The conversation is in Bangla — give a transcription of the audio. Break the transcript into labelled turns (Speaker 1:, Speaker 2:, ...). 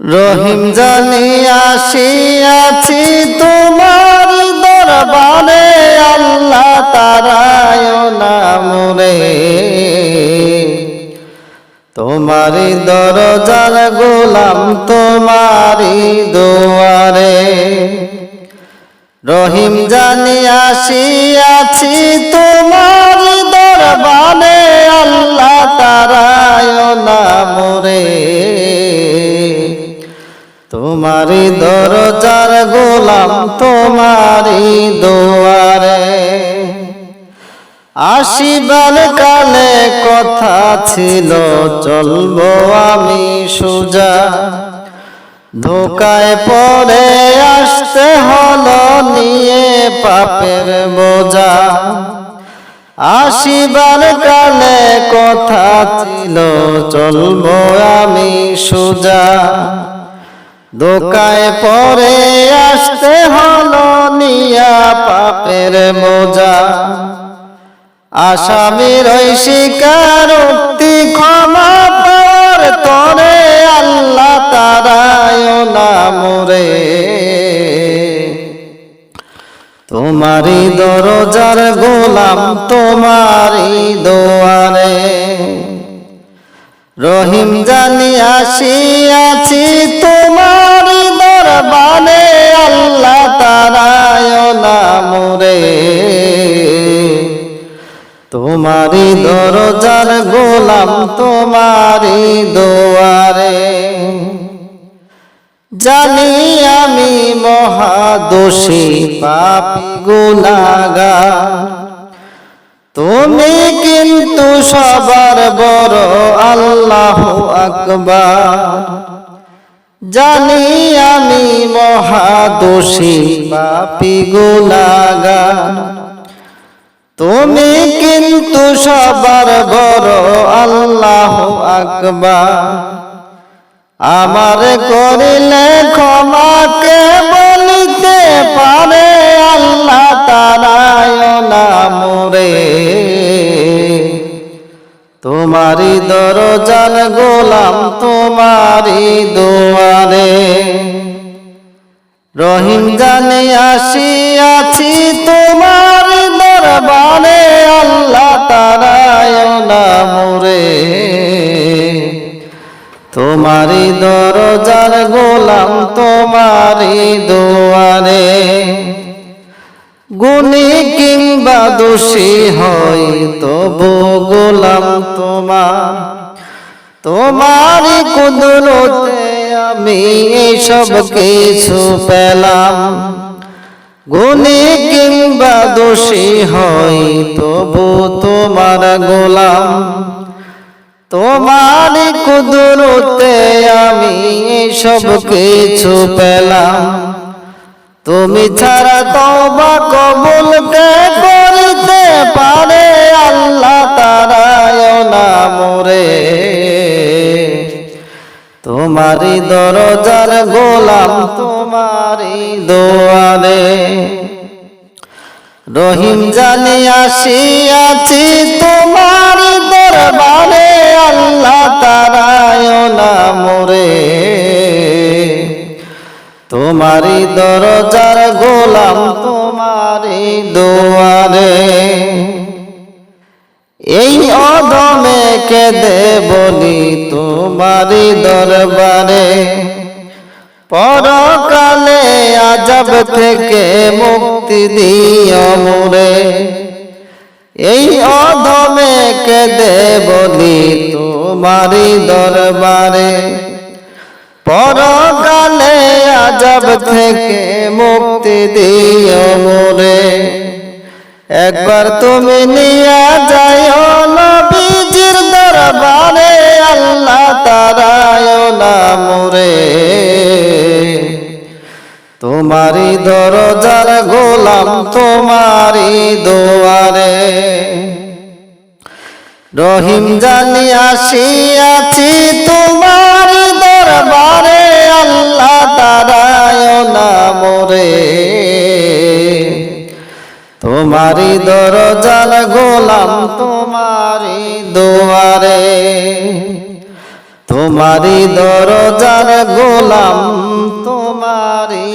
Speaker 1: রহিম জানি আসিয়াছি তোমার দরবারে, আল্লাহ তারায় নামরে। তোমারি দরজার গোলাম তোমারি দুয়ারে। রহিম জানি আসিয়াছি তোমার দরবারে, আল্লাহ তারায় নামরে। তোমারি দরজার গোলাম তোমারি দুয়ারে। আসিবার কালে কথা ছিল, চলবো আমি সোজা। ধোকায় পড়ে আসতে হলো নিয়ে পাপের বোঝা। আসিবার কালে কথা ছিল, চলবো আমি সোজা। দোকায় পরে আসতে হলো নিয়া পাপের মোজা। আসামির ওই শিকার উক্তি ক্ষমা পর তরে আল্লাহ তারায় নামরে তোমারি দরজার গোলাম তোমারি দোয়ারে। রহিম জানি আসিয়াছি তোমার দরবারে আল্লাহ তারায় নামরে তোমারি দরজার গোলাম তোমারি দোয়ারে। জানি আমি মহাদোষী, পাপি, গুনাগার। তুমি কিন্তু সবার বড় আল্লাহ আকবার। জানি আমি মহাদোষী, পাপি গুনাগার তুমি কিন্তু সবার বড় আল্লাহ আকবার। আমার করিলে ক্ষমাকে বলিতে পারে? আল্লাহ তারায় নামরে তোমারি দরজার গোলাম তোমারি দোয়ারে। রহিম জানে আসিয়াছি তোমার দরবারে, আল্লাহ তারায় নামরে তোমারি দরজার গোলাম তোমারি দোয়ারে। গুণী কিংবা দোষী হয় তবু গোলাম তোমার। তোমারি কুদরতে আমি সব কিছু পেলাম। গুণী কিংবা দোষী হয় তবু তোমার গোলাম। তোমার কুদরতে আমি সব কিছু পেলাম। তুমি ছাড়া তবা তোমারি দরজার গোলাম তোমারি দোয়ারে রহিম জানি আসিয়াছি তোমার দরবারে, আল্লাহ তারায় না মোরে। তোমারি দরজার গোলাম তোমারি দোয়ারে এই অদমে কেঁদে বলি তোমারি দরবারে। পরকালে আজব থেকে মুক্তি দিও মোরে। এই অধমে কেঁদে বলি তোমারি দরবারে। পরকালে আজব থেকে মুক্তি দিও মোরে। একবার তুমি নিয়ে যাইও নবীজির দরবারে। দরজার গোলাম তোমারি দোয়ারে। রহিম জানি আসিয়াছি তোমার দরবারে, আল্লাহ তারায় নামরে তোমারি দরজার গোলাম তোমারি দোয়ারে। তোমারি দরজার গোলাম তোমারি